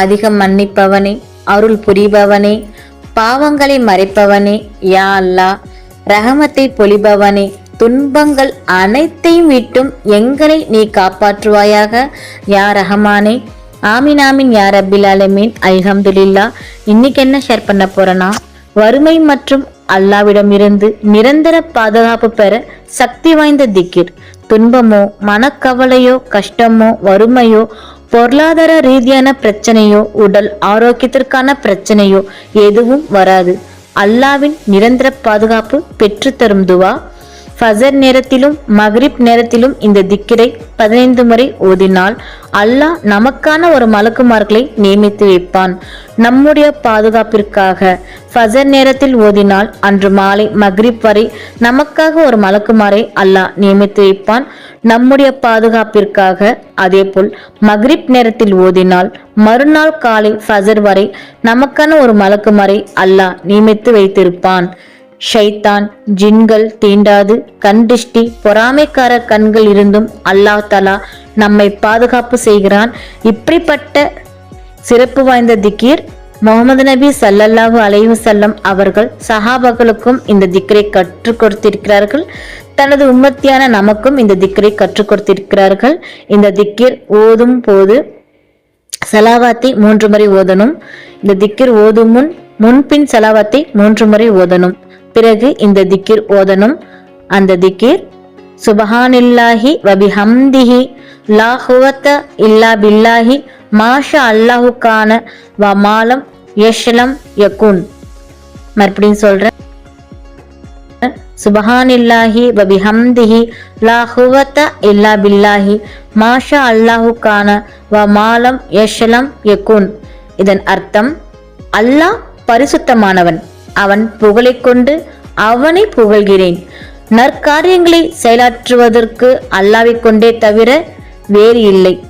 அதிகம் மன்னிப்பவனே அருள் புரிபவனே பாவங்களை மறைப்பவனே யா அல்லாஹ் ரஹமத்தை பொழிபவனே துன்பங்கள் அனைத்தையும் விட்டும் எங்களை நீ காப்பாற்றுவாயாக. யா ரஹமானே ஆமீன் ஆமீன் யா ரப்பில் அலமீன் அல்ஹம்துலில்லா. இன்னைக்கு என்ன ஷேர் பண்ண போறேன்னா வறுமை மற்றும் அல்லாவிடமிருந்து நிரந்தர பாதுகாப்பு பெற சக்தி வாய்ந்த திக்கிர். துன்பமோ மனக்கவலையோ கஷ்டமோ வறுமையோ பொருளாதார ரீதியான பிரச்சனையோ உடல் ஆரோக்கியத்திற்கான பிரச்சனையோ எதுவும் வராது. அல்லாவின் நிரந்தர பாதுகாப்பு பெற்றுத்தரும் துவா. ஃபசர் நேரத்திலும் மக்ரிப் நேரத்திலும் இந்த திக்கிரை பதினைந்து முறை ஓதினால் அல்லாஹ் நமக்கான ஒரு மலக்குமார்களை நியமித்து வைப்பான். நம்முடைய பாதுகாப்பிற்காக ஃபசர் நேரத்தில் ஓதினால் அன்று மாலை மக்ரிப் வரை நமக்காக ஒரு மலக்குமாரை அல்லாஹ் நியமித்து வைப்பான். நம்முடைய பாதுகாப்பிற்காக அதேபோல் மக்ரிப் நேரத்தில் ஓதினால் மறுநாள் காலை ஃபசர் வரை நமக்கான ஒரு மலக்குமாரை அல்லாஹ் நியமித்து வைத்திருப்பான். ஷைத்தான் ஜின்கள் தீண்டாது. கண்டிஷ்டி பொறாமைக்கார கண்கள் இருந்தும் அல்லாஹ் தலா நம்மை பாதுகாப்பு செய்கிறான். இப்படிப்பட்ட சிறப்பு வாய்ந்த திக்கீர் முகமது நபி சல்லல்லாஹு அலைவு செல்லம் அவர்கள் சஹாபாக்களுக்கும் இந்த திக்கரை கற்றுக் கொடுத்திருக்கிறார்கள். தனது உம்மத்தியான நமக்கும் இந்த திக்கரை கற்றுக் கொடுத்திருக்கிறார்கள். இந்த திக்கீர் ஓதும் போது சலாவாத்தை மூன்று முறை ஓதணும். இந்த திக்கீர் ஓதும் முன் முன்பின் சலாவாத்தை மூன்று முறை ஓதணும். பிறகு இந்த திக்கிர் ஓதணும் அந்த திக்கிர் சுபஹானில்லாஹி வபிஹம்திஹி லா ஹுவத்த இல்லா பில்லாஹி மாஷா அல்லாஹுக்கான வ மாலம் யஷ்லம் யகுன். மறுபடியும் சொல்றேன் சுபஹானில்லாஹி வபிஹம்திஹி லா ஹுவத்த இல்லா பில்லாஹி மாஷா அல்லாஹுக்கான வ மாலம் யஷ்லம் யகுன். இதன் அர்த்தம் அல்லாஹ் பரிசுத்தமானவன். அவன் புகழைக் கொண்டு அவனை புகழ்கிறேன். நற்காரியங்களை செயலாற்றுவதற்கு அல்லாவைக் கொண்டே தவிர வேறு இல்லை.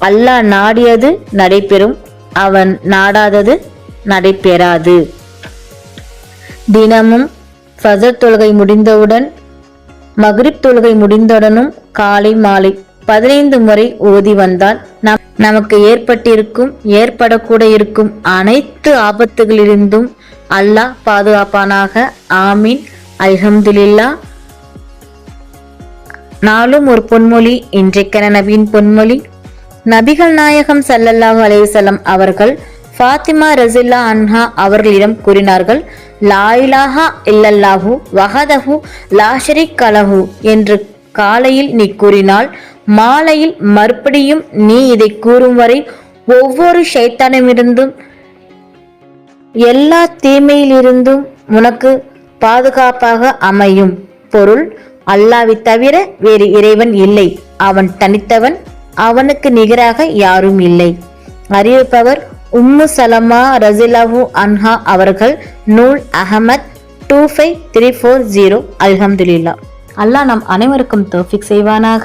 அல்லாஹ் நாடியது நடைபெறும். அவன் நாடாதது நடைபெறாது. தினமும் ஃபஜர் தொழுகை முடிந்தவுடன் மக்ரிப் தொழுகை முடிந்தவுடனும் காலை மாலை பதினைந்து முறை ஓதி வந்தால் நம் நமக்கு ஏற்பட்டிருக்கும் ஏற்படக்கூட இருக்கும் அனைத்து ஆபத்துகளிலிருந்தும் அல்லாஹ் பாதுகாப்பானாக. ஆமீன். அல்ஹம்துலில்லா நாளும் ஒரு பொன்மொழி இன்றைக்கென நபியின் பொன்மொழி. நபிகள் நாயகம் சல்லல்லாஹு அலைஹி அவர்கள் ஃபாத்திமா ரசில்லா அன்ஹா அவர்களிடம் கூறினார்கள் லாயிலாஹா இல்லல்லாஹு வஹதஹு லாஷரிக் கலஹு என்று காலையில் நீ கூறினால் மாலையில் மறுபடியும் நீ இதை கூறும் வரை ஒவ்வொரு ஷைத்தானிடமிருந்தும் எல்லா தீமையிலிருந்தும் உனக்கு பாதுகாப்பாக அமையும். பொருள் அல்லாவை தவிர வேறு இறைவன் இல்லை. அவன் தனித்தவன் அவனுக்கு நிகராக யாரும் இல்லை. அறிவிப்பவர் உம்மு சலமா ரசிலாஹு அன்ஹா அவர்கள் நூல் Ahmad two five three four zero. அல்ஹம்துலில்லா அல்லாஹ் நம் அனைவருக்கும் தோஃபிக் செய்வானாக.